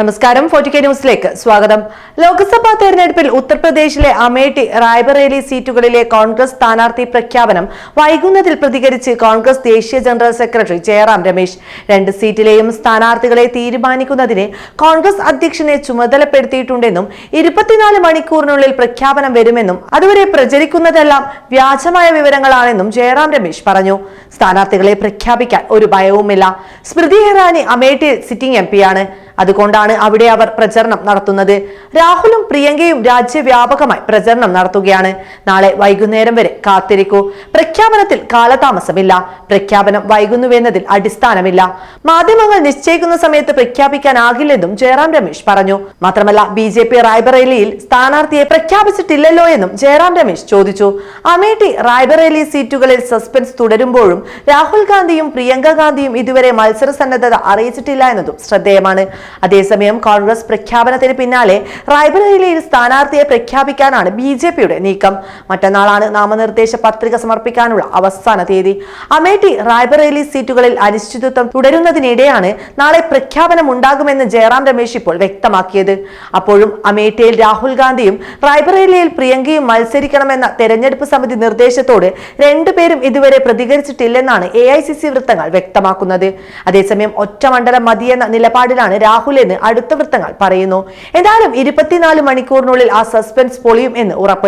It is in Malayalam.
നമസ്കാരം. ഫോർട്ടി കെ ന്യൂസിലേക്ക് സ്വാഗതം. ലോക്സഭാ തെരഞ്ഞെടുപ്പിൽ ഉത്തർപ്രദേശിലെ അമേഠി റായ്ബറേലി സീറ്റുകളിലെ കോൺഗ്രസ് സ്ഥാനാർത്ഥി പ്രഖ്യാപനം വൈകുന്നതിൽ പ്രതികരിച്ച് കോൺഗ്രസ് ദേശീയ ജനറൽ സെക്രട്ടറി ജയറാം രമേശ്. രണ്ട് സീറ്റിലെയും സ്ഥാനാർത്ഥികളെ തീരുമാനിക്കുന്നതിന് കോൺഗ്രസ് അധ്യക്ഷനെ ചുമതലപ്പെടുത്തിയിട്ടുണ്ടെന്നും ഇരുപത്തിനാല് മണിക്കൂറിനുള്ളിൽ പ്രഖ്യാപനം വരുമെന്നും അതുവരെ പ്രചരിക്കുന്നതെല്ലാം വ്യാജമായ വിവരങ്ങളാണെന്നും ജയറാം രമേശ് പറഞ്ഞു. സ്ഥാനാർത്ഥികളെ പ്രഖ്യാപിക്കാൻ ഒരു ഭയവുമില്ല. സ്മൃതി ഇറാനി അമേഠി സിറ്റിംഗ് എം പിയാണ് അതുകൊണ്ടാണ് അവിടെ അവർ പ്രചരണം നടത്തുന്നത്. രാഹുലും പ്രിയങ്കയും രാജ്യവ്യാപകമായി പ്രചരണം നടത്തുകയാണ്. നാളെ വൈകുന്നേരം വരെ കാത്തിരിക്കൂ. പ്രഖ്യാപനത്തിൽ കാലതാമസമില്ല. പ്രഖ്യാപനം വൈകുന്നുവെന്നതിൽ അടിസ്ഥാനമില്ല. മാധ്യമങ്ങൾ നിശ്ചയിക്കുന്ന സമയത്ത് പ്രഖ്യാപിക്കാനാകില്ലെന്നും ജയറാം രമേശ് പറഞ്ഞു. മാത്രമല്ല ബി ജെ പി റായ്ബറേലിയിൽ സ്ഥാനാർത്ഥിയെ പ്രഖ്യാപിച്ചിട്ടില്ലല്ലോ എന്നും ജയറാം രമേശ് ചോദിച്ചു. അമേഠി റായ്ബറേലി സീറ്റുകളിൽ സസ്പെൻസ് തുടരുമ്പോഴും രാഹുൽ ഗാന്ധിയും പ്രിയങ്ക ഗാന്ധിയും ഇതുവരെ മത്സര സന്നദ്ധത അറിയിച്ചിട്ടില്ല എന്നതും ശ്രദ്ധേയമാണ്. അതേസമയം കോൺഗ്രസ് പ്രഖ്യാപനത്തിന് പിന്നാലെ റായ്ബറേലിയിൽ സ്ഥാനാർത്ഥിയെ പ്രഖ്യാപിക്കാനാണ് ബി ജെ പിയുടെ നീക്കം. മറ്റന്നാളാണ് നാമനിർദ്ദേശ പത്രിക സമർപ്പിക്കാനുള്ള അവസാന തീയതി. അമേഠി റായ്ബറേലി സീറ്റുകളിൽ അനിശ്ചിതത്വം തുടരുന്നതിനിടെയാണ് നാളെ പ്രഖ്യാപനം ഉണ്ടാകുമെന്ന് ജയറാം രമേശ് ഇപ്പോൾ വ്യക്തമാക്കിയത്. അപ്പോഴും അമേഠിയിൽ രാഹുൽ ഗാന്ധിയും റായ്ബറേലിയിൽ പ്രിയങ്കയും മത്സരിക്കണമെന്ന തെരഞ്ഞെടുപ്പ് സമിതി നിർദ്ദേശത്തോട് രണ്ടുപേരും ഇതുവരെ പ്രതികരിച്ചിട്ടില്ലെന്നാണ് എ ഐ സി സി വൃത്തങ്ങൾ വ്യക്തമാക്കുന്നത്. അതേസമയം ഒറ്റമണ്ഡലം മതിയെന്ന നിലപാടിലാണ് രാഹുൽ എന്ന് അടുത്ത വൃത്തങ്ങൾ പറയുന്നു. എന്തായാലും ഇരുപത്തിനാല് മണിക്കൂറിനുള്ളിൽ ആ സസ്പെൻസ് പൊളിയും എന്ന് ഉറപ്പ്.